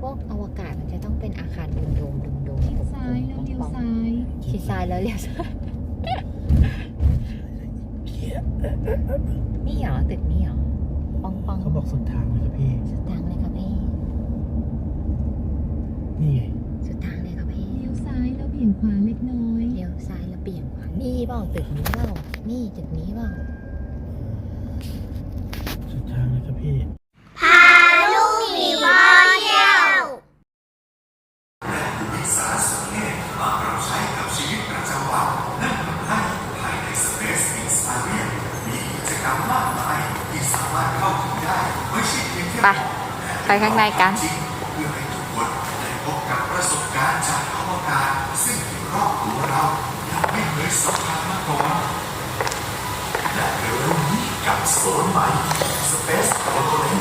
พวกอวกาศมันจะต้องเป็นอาคารโดมโดมโดมโดมชิดซ้ายแล้วเลี้ยวซ้ายชิดซ้ายแล้วเลี้ยวซ้ายนี่เหรอตึกนี่เหรอปองปองเขาบอกสุดทางเลยครับพี่สุดทางเลยครับพี่นี่ไงสุดทางเลยครับพี่เลี้ยวซ้ายแล้วเบี่ยงขวาเล็กน้อยเลี้ยวซ้ายแล้วเบี่ยงขวานี่เปล่าตึกนี้เปล่านี่ตึกนี้เปล่าสุดทางเลยครับพี่ ไปข้างในกันพบกับประสบการณ์จากอวกาศซึ่งอยู่รอบตัวเรายังไม่เคยสัมผัสมาก่อนและเร็วนี้กับโซนใหม่ Space p r o t o l e n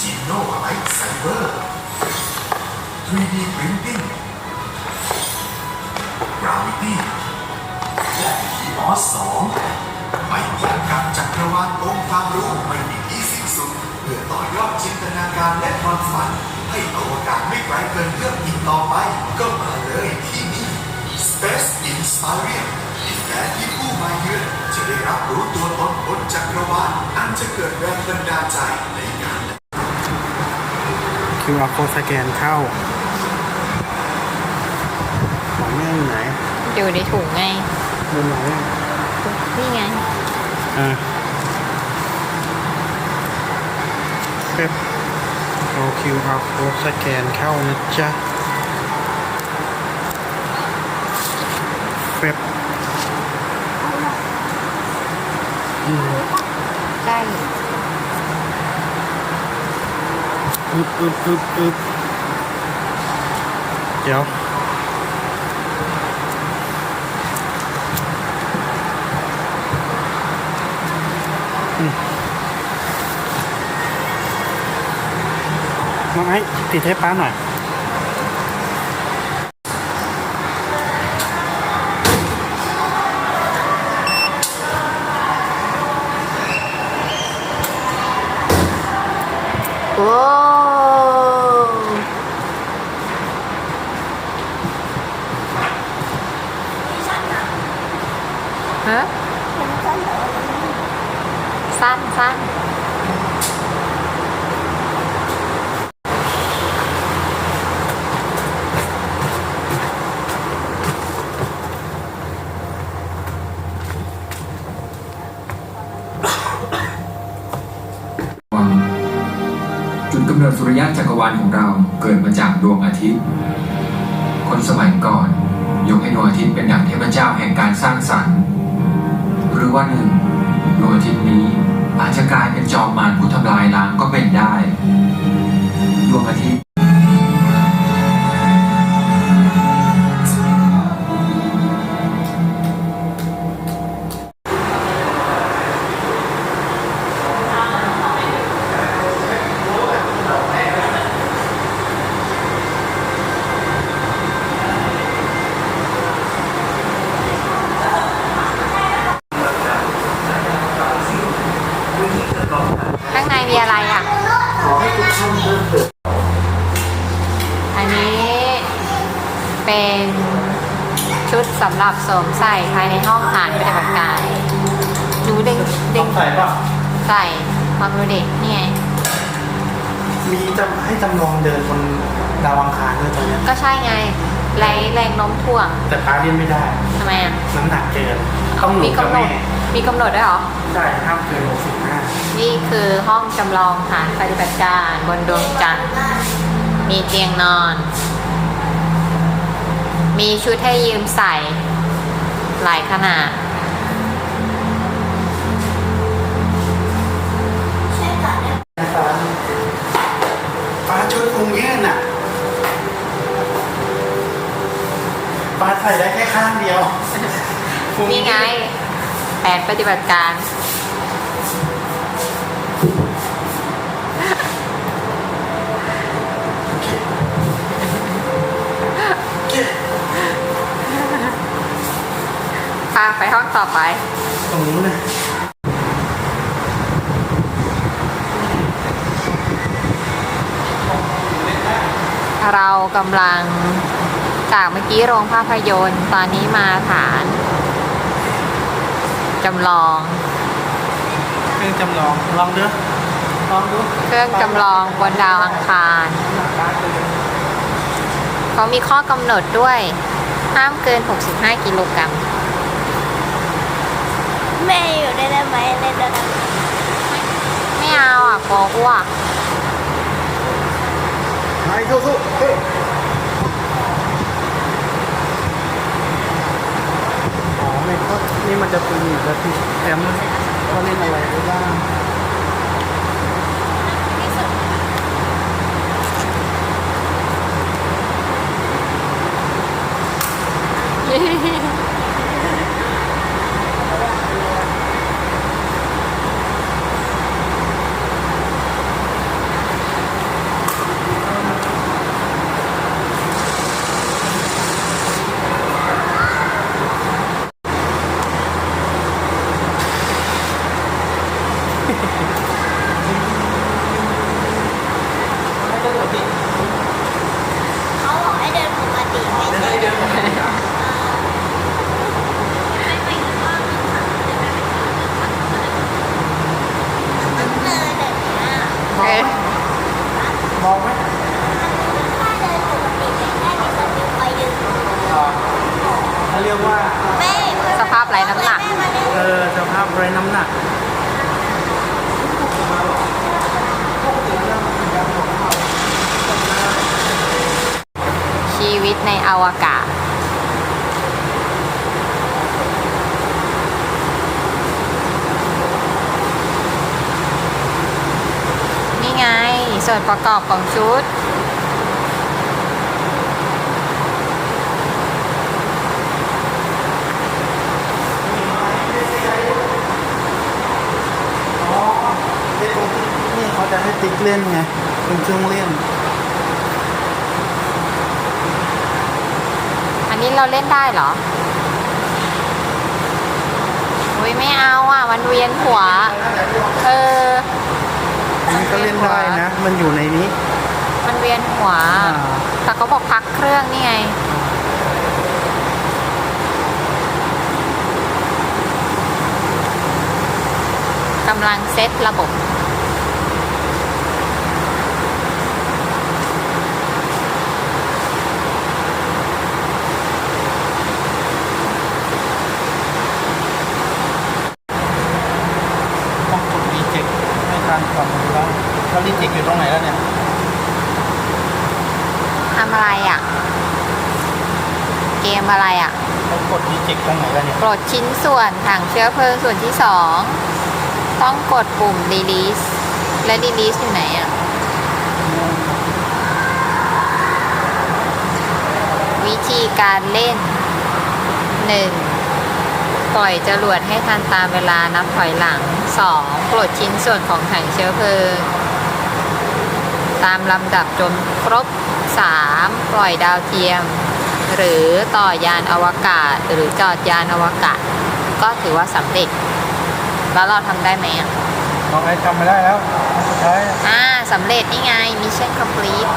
Geno Light Cyber 3D Printing Gravity และ EOS 2ไปพบกับจักรวาลองค์ความรู้ไม่มี พื่อต่อยอดจินตนาการและความฝัน ให้อวกาศไม่ไกลเกินเอื้อมอีกต่อไป ก็มาเลยที่นี่ Space Inspire ดินแดนที่ผู้มาเยือนจะได้รับรู้ตัวตนบนจักรวาลอันจะเกิดแรงบันดาลใจในการคิวอาร์โค้ดสแกนเข้าของแม่อยู่ไหนอยู่ในถุงไงบนไหนอะนี่ไง อะ เป๊บเอาคิวอาร์โค้ดสแกนเข้านะจ๊ะเป๊บอืมได้อึบอึบอึบอึบเดี๋ยว น้องไอ้ติดให้ป้าหน่อย โอ้ฮะสั้นสั้น วังจุดกำเนิด สุริยะจักรวาลของเราเกิดมาจากดวงอาทิตย์ คนสมัยก่อน ยกให้ดวงอาทิตย์เป็นดั่งเทพเจ้าแห่งการสร้างสรรค์หรือว่าหนึ่งดวงอาทิตย์นี้อาจจะกลายเป็นจอมมารผู้ทำลายล้างก็เป็นได้ดวงอาทิตย์ำหรับสวมใส่ภายในห้องฐานปฏิบัติการดูเด้งเด้งใส่ป่ะใส่ลองดูดินี่ไงมีจำให้จำลองเดินบนดาวอังคารด้วยตอนเนี้ยก็ใช่ไงแรงแรงโน้มถ่วงแต่ป้าเล่นไม่ได้ ทำไมอะน้ำหนักเกินต้องหนูมีกับกำหนแม่ดมีกำหนดด้วยเหรอ ได้ห้ามเกิน65นี่คือห้องจำลองฐานปฏิบัติการบนดวงจันทร์ มีเตียงนอน มีชุดให้ยืมใส่หลายขนาดป้าชุดคงแย่น่ะป้าใส่ได้แค่ข้างเดียวพุนี่ไง แผนปฏิบัติการ พาไปห้องต่อไป ตรงนู้นนะเรากำลังจากเมื่อกี้โรงภาพยนตร์ ตอนนี้มาฐานจำลอง เครื่องจำลอง ลองดูลองดูเครื่องจำลองบนดาวอังคาร เขามีข้อกำหนดด้วย ห้ามเกิน 65 กิโลกรัม แม่อยู่ได้ไหมในเดือนไม่เอาอะกลัวอ้วกไปสู้สู้เฮ้ยอ๋อไม่ก็นี่มันจะเป็นอีกแล้วที่แอมเขาเล่นอะไรได้บ้างเขาบอกให้เดินปกติไม่ใช่เดินปกติมันเดินแบบเนี้ย เอ๊ะ มองไหม ถ้าเดินปกติไม่ได้มีคนมีไฟดึง อ่าเขาเรียกว่า แม่ สภาพไร้น้ำหนัก แม่มาเล่น เออสภาพไร้น้ำหนัก ชี วิตในอวกาศ นี่ไง ส่วนประกอบของชุดนี่เขาจะให้ติ๊กเล่นไง เป็นเครื่องเล่น อันนี้ เราเล่นได้เหรอ อุ้ยไม่เอาอะ มันเวียนหัว เออ อันนี้ก็เล่นได้นะ มันอยู่ในนี้ มันเวียนหัวอ่าแต่เขาบอกพักเครื่องนี่ไงกำลังเซตระบบ ต้องกดรีเจ็คให้ทันก่อนดูว่าเขารีเจ็คอยู่ตรงไหนแล้วเนี่ย ทำอะไรอะ เกมอะไรอะเขากดรีเจ็คตรงไหนแล้วเนี่ยปลดชิ้นส่วนถังเชื้อเพลิงส่วนที่2ต้องกดปุ่ม release และ release อยู่ไหนอะวิธีการเล่น 1. ปล่อยจรวดให้ทันตามเวลานับถอยหลัง 2. ปลดชิ้นส่วนของถังเชื้อเพลิง ตามลำดับจนครบ 3. ปล่อยดาวเทียม หรือต่อยานอวกาศหรือจอดยานอวกาศ ก็ถือว่าสำเร็จ แล้วเราทำได้ไหมอะน้องไอ้ทำไม่ได้แล้วสุดท้ายอ่าสำเร็จนี่ไง Mission Complete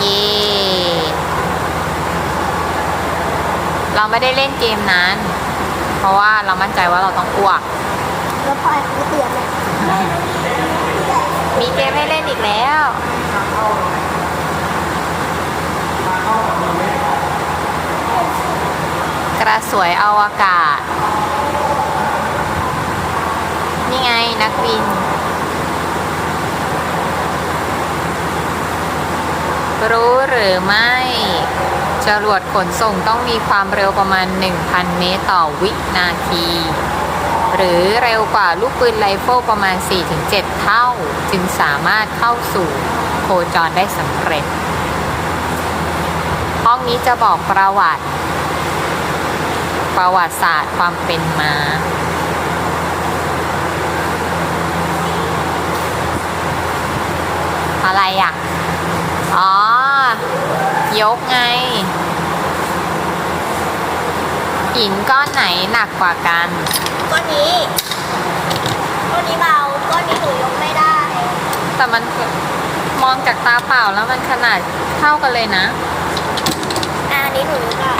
เย่เราไม่ได้เล่นเกมนั้น เพราะว่าเรามั่นใจว่าเราต้องอ้วกแล้วพอเขาเตือนเนี่ยมีเกมให้เล่นอีกแล้ว กระสวยอวกาศ นี่ไงนักบิน รู้หรือไม่จรวดขนส่งต้องมีความเร็วประมาณ 1,000 เมตรต่อวินาที หรือเร็วกว่าลูกปืนไรเฟิลประมาณ 4-7 เท่า จึงสามารถเข้าสู่โคจรได้สำเร็จ ห้องนี้จะบอกประวัติ ประวัติศาสตร์ความเป็นมา อะไรอะ อ๋อ ยกไง หินก้อนไหนหนักกว่ากัน ก้อนนี้ ก้อนนี้เบา ก้อนนี้หนูยกไม่ได้ แต่มันมองจากตาเปล่าแล้วมันขนาดเท่ากันเลยนะอ่าอันนี้หนูรู้ได้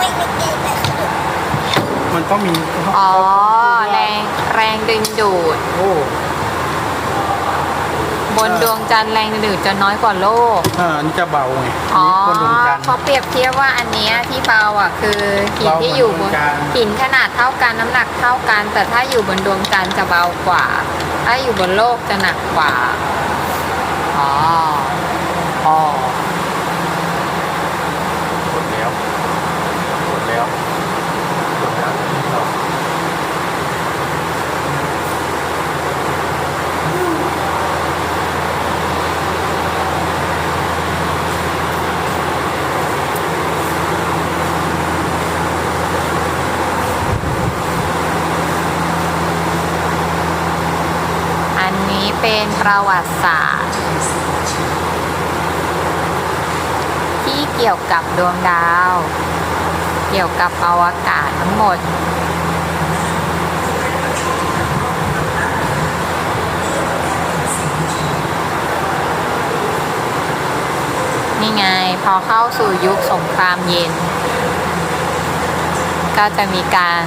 ไม่ไม่เก่งแต่สนุกมันต้องมีอ๋อแรงแรงดึงดูด โอ้บนดวงจันทร์แรงดึงดูดจะน้อยกว่าโลก อ่าอันนี้จะเบาไงอ๋อคนดวงจันทร์ เขาเปรียบเทียบว่าอันเนี้ยที่เบาอะคือหินเบาที่อยู่บเหมือนนดวงจันทร์ หินขนาดเท่ากันน้ำหนักเท่ากัน แต่ถ้าอยู่บนดวงจันทร์จะเบากว่า ถ้าอยู่บนโลกจะหนักกว่า อ๋อ อ๋อ กดแล้วกดแล้วกดแล้วต่อ อันนี้เประวัติศาสตร์ ที่เกี่ยวกับดวงดาว เกี่ยวกับอวกาศทั้งหมด นี่ไงพอเข้าสู่ยุคสงครามเย็น ก็จะมีการ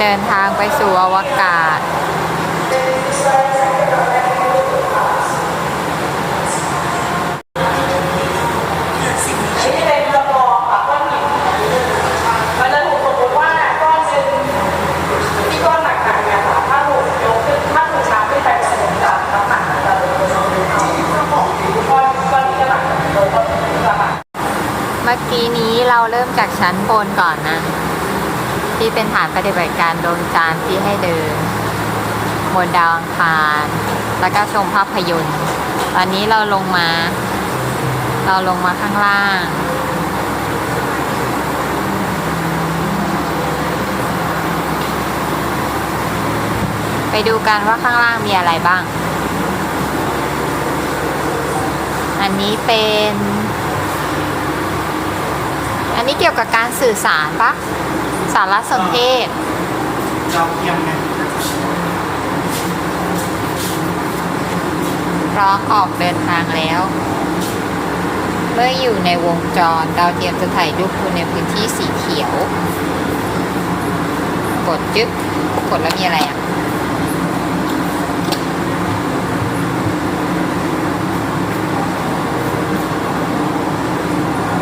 เดินทางไปสู่อวกาศเป็นกระบอกค่ะก้อนหินมันจะถูกสมมติว่าก้อนหนึ่งที่ก้อนหนักๆเนี่ยค่ะถ้าถูกยกขึ้นถ้าถูกชาร์จขึ้นไปเป็นสมการน้ำหนักมันจะลดลงก้อนก้อนนี้ก็หนักลงก้อนนี้ก็หนัก ทีนี้เราเริ่มจากชั้นบนก่อนนะ ที่เป็นฐานปฏิบัติการดวงจันทร์ที่ให้เดิน บนดาวอังคาร แล้วก็ชมภาพยนตร์ตอนนี้เราลงมา เราลงมาข้างล่าง ไปดูกันว่าข้างล่างมีอะไรบ้าง อันนี้เป็น อันนี้เกี่ยวกับการสื่อสารปะสารสนเทศเจ้าเทียมไงพร้อมออกเดินทางแล้ว เมื่ออยู่ในวงจรดาวเทียมจะถ่ายรูปคุณในพื้นที่สีเขียว กดจึ๊บกดแล้วมีอะไรอะ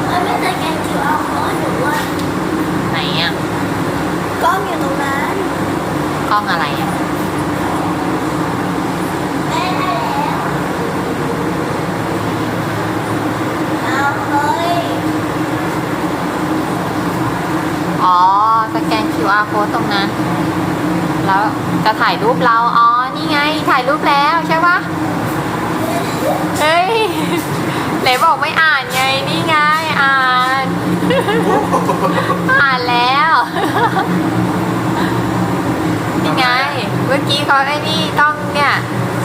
มันไม่ได้แกนคิวเอาคอนหรือว่า ไหนอะ กล้องอยู่ตรงนั้น กล้ องอะไรอะแม่ได้แล้วเอาเฮ้ยอ๋อ สแกน QR code ตรงนั้น แล้วจะถ่ายรูปเรา อ๋อ นี่ไง ถ่ายรูปแล้วใช่ปะเฮ้ยไหนบอกไม่อ่านไง นี่ไง อ่าน อ่านแล้วนี่ไง เมื่อกี้เขาไอ้นี่ต้องเนี่ย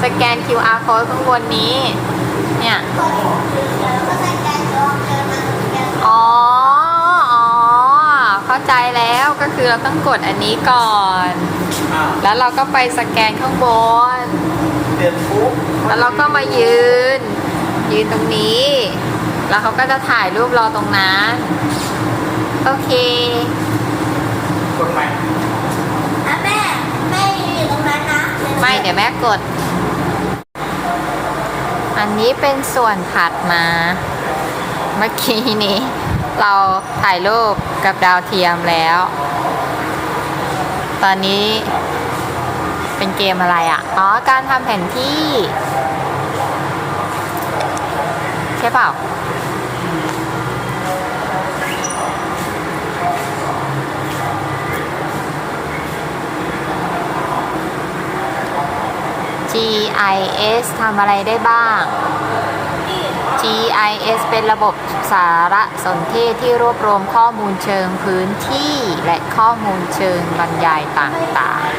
สแกน QR code ข้างบนนี้ เนี่ยกดแล้วก็สแกนกล้องเดินมาสแกนอ๋ออ๋อ เข้าใจแล้วก็คือเราต้องกดอันนี้ก่อนอ่าแล้วเราก็ไปสแกนข้างบนเปลี่ยนปุ๊บแล้วเราก็มายืน ยืนตรงนี้ แล้วเขาก็จะถ่ายรูปเราตรงนั้น โอเคกดใหม่ อะแม่ แม่ยืนอยู่ตรงนั้นนะ ไม่เดี๋ยวแม่กด อันนี้เป็นส่วนถัดมา เมื่อกี้นี้ เราถ่ายรูปกับดาวเทียมแล้ว ตอนนี้เป็นเกมอะไรอะ อ๋อ การทำแผนที่ ใช่เปล่า GIS ทำอะไรได้บ้าง GIS เป็นระบบสารสนเทศที่รวบรวมข้อมูลเชิงพื้นที่ และข้อมูลเชิงบรรยายต่างๆ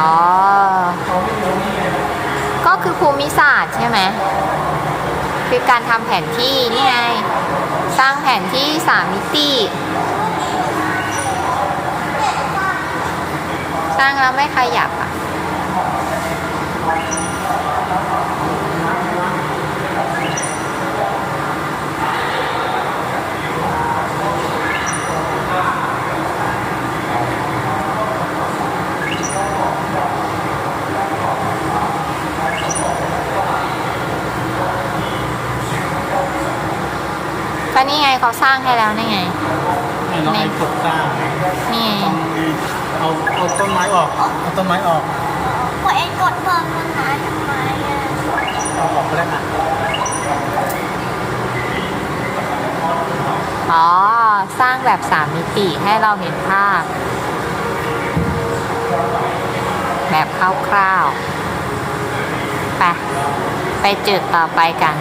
อ๋อ ก็คือภูมิศาสตร์ใช่ไหม คือการทำแผนที่นี่ไง สร้างแผนที่สามมิติ สร้างแล้วไม่ขยับอะก็นี่ไงเขาสร้างให้แล้วนี่ไงให้น้องไอ้กดสร้างนี่ไง ต้องเอาเอา ต้นไม้ออกเอาต้นไม้ออกพอเอ็นกดเพิ่มมันหายทำไมอะเอาออกไปแล้วอะอ๋อ สร้างแบบสามมิติให้เราเห็นภาพ แบบคร่าวๆ ไป ไปจุดต่อไปกัน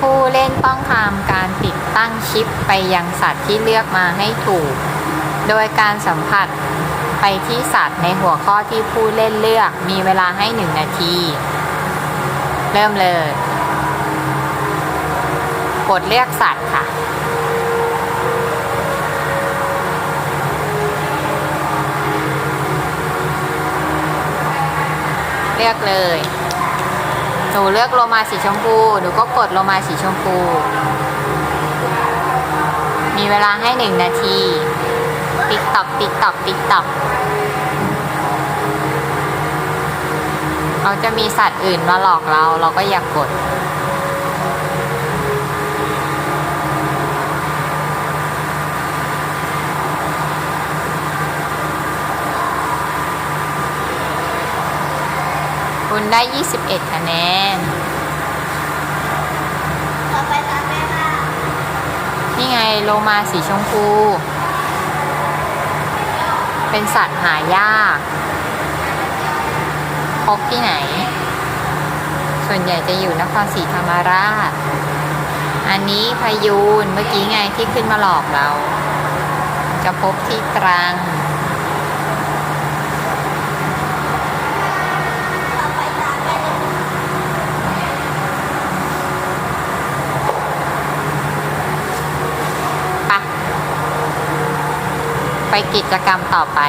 ผู้เล่นต้องทำการติดตั้งชิป ไปยังสัตว์ที่เลือกมาให้ถูก โดยการสัมผัสไปที่สัตว์ในหัวข้อที่ผู้เล่นเลือกมีเวลาให้หนึ่งนาที เริ่มเลย กดเลือกสัตว์ค่ะ เลือกเลย หนูเลือกโลมาสีชมพู หนูก็กดโลมาสีชมพู มีเวลาให้หนึ่งนาที ติ๊กตอกติ๊กตอกติ๊กตอกเขาจะมีสัตว์อื่นมาหลอกเราเราก็อยากกด คุณได้ 21 คะแนนต่อไปตามแม่ค่ะ นี่ไงโลมาสีชมพู เป็นสัตว์หายากพบที่ไหน ส่วนใหญ่จะอยู่นครศรีธรรมราช อันนี้พายูนเมื่อกี้ไงที่ขึ้นมาหลอกเรา จะพบที่ตรัง ต่อไปตามแม่เลย ปะ ไปกิจกรรมต่อไป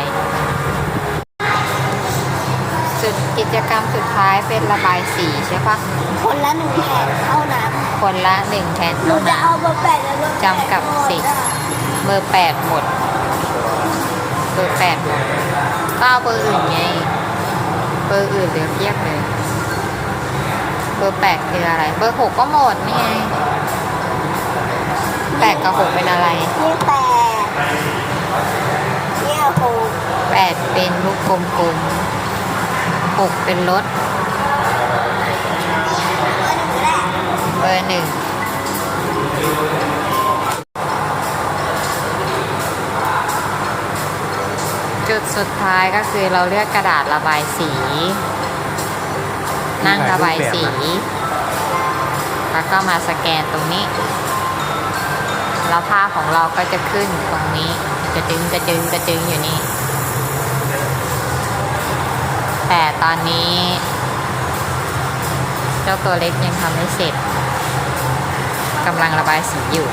สุดกิจกรรมสุดท้ายเป็นระบายสีใช่ปะคนละหนึ่งแผ่นเท่านั้นคนละหนึ่งแผ่นหนูเท่าจะนั้น เอาเบอร์แปดและเบอร์แปดจำกับสิบเบอร์แปดหมด เบอร์แปดหมดก็เอาเบอร์อื่นไง เบอร์อื่นเหลือเพียบเลย เบอร์แปดคืออะไร เบอร์หกก็หมดนี่ไงแปดกับหกเป็นอะไร นี่แปดนี่หก แปดเป็นลูกกลมๆหกเป็นรถเบอร์หนึ่งก็ได้เบอร์หนึ่งจุดสุดท้ายก็คือเราเลือกกระดาษระบายสี นั่งระบายสี แล้วก็มาสแกนตรงนี้ แล้วภาพของเราก็จะขึ้นตรงนี้ จะดึงจะดึงจะดึงอยู่นี่ แต่ตอนนี้ เจ้าตัวเล็กยังทำไม่เสร็จกำลังระบายสีอยู่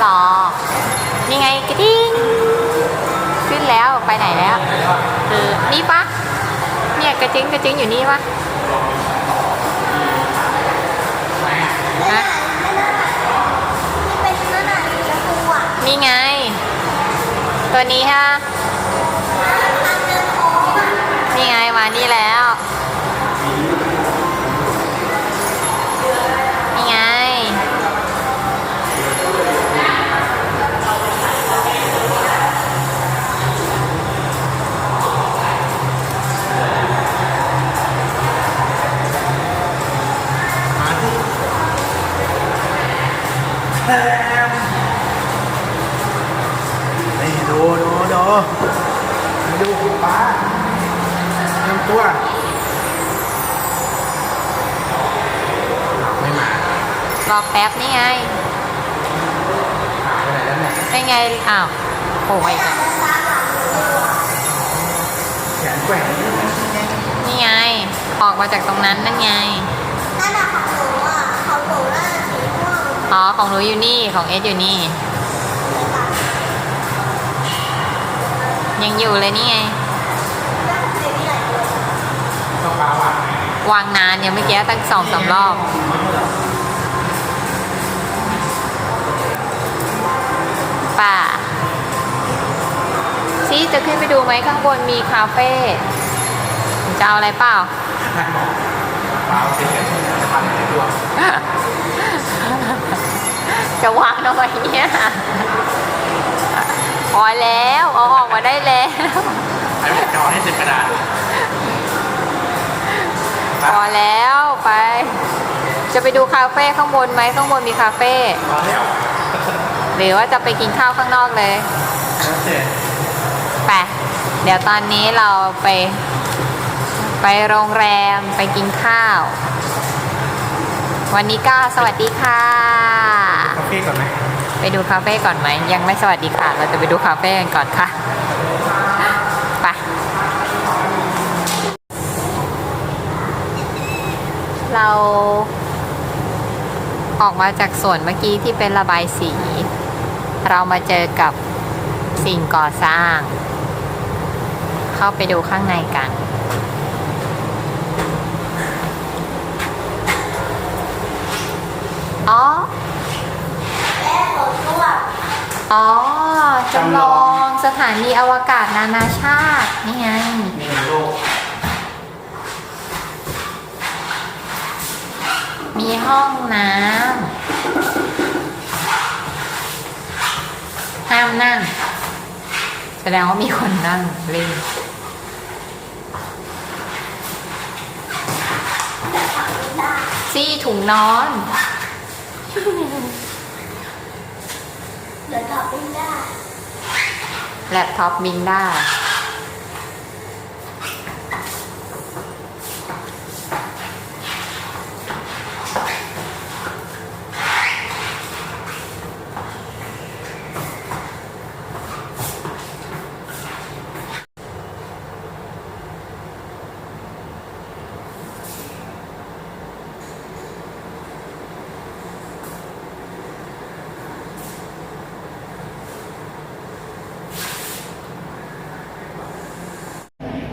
หล้วก็รอ นี่ไงกระดิ่งขึ้นแล้วไปไหนแล้วเออนี่ปะเนี่ยกระจิงกระจิงอยู่นี่ปะนั่นน่ะนั่นน่ะนี่เป็นนั่นน่ะสีชมพูอะนี่ไง ตัวนี้ฮะ นี่ดูดูดูมาดูคุณป้าเตรียมตัวไม่มารอแป๊บนี่ไงไปไหนแล้วเนี่ยเป็นไง อ้าวโผล่มาอีกแล้วแขนแกว่งนี่ไง ออกมาจากตรงนั้นนั่นไง นั่นอะของหนูอะของหนูน่าจะสีม่วง อ๋อ ของหนูอยู่นี่ ของเอสอยู่นี่ ยังอยู่เลยนี่ไงวางนานยังไม่เกี้ตั้งสองสามรอบป่าซีจะขึ้นไปดูไหมข้างบนมีคาเฟ่จะเอาอะไรเปล่า ปลาวติดกันพันในตัวจะวางทำไมเนี่ยพอแล้วเอาออกมาได้แล้วไอ้จอให้เต็มกระดาษพอแล้วไป จะไปดูคาเฟ่ข้างบนไหมข้างบนมีคาเฟ่พอแล้วหรือว่าจะไปกินข้าวข้างนอกเลยแล้วเสร็จไปเดี๋ยวตอนนี้เราไป ไปโรงแรมไปกินข้าว วันนี้ก็สวัสดีค่ะ คาเฟ่ก่อนไหมไปดูคาเฟ่ก่อนไหม ยังไม่สวัสดีค่ะ เราจะไปดูคาเฟ่กันก่อนค่ะไปเราออกมาจากส่วนเมื่อกี้ที่เป็นระบายสี เรามาเจอกับสิ่งก่อสร้าง เข้าไปดูข้างในกัน อ๋ออ๋อจำลองสถานีอวกาศนานาชาตินี่ไงมีโลกมีห้องน้ำห้ามนั่ง แสดงว่ามีคนนั่งเล่นซี่ถุงนอน เดี๋ยวตอบไม่ได้แล็ปท็อปบินได้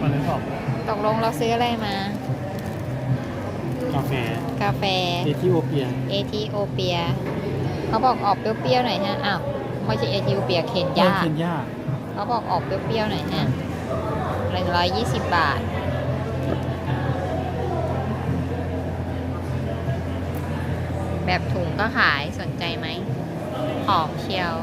มันเลยสอบ ตกลงเรา ซื้ออะไรมา กาแฟกาแฟ เอธิโอเปียเอธิโอเปีย เขาบอกออกเปรี้ยวๆหน่อยฮะ อ้าวไม่ใช่เอธิโอเปียเคนยา เคนยาเขาบอกออกเปรี้ยวๆหน่อยฮะหนึ่งร้อยยี่สิบบาท แบบถุงก็ขายสนใจไหมหอมเชียว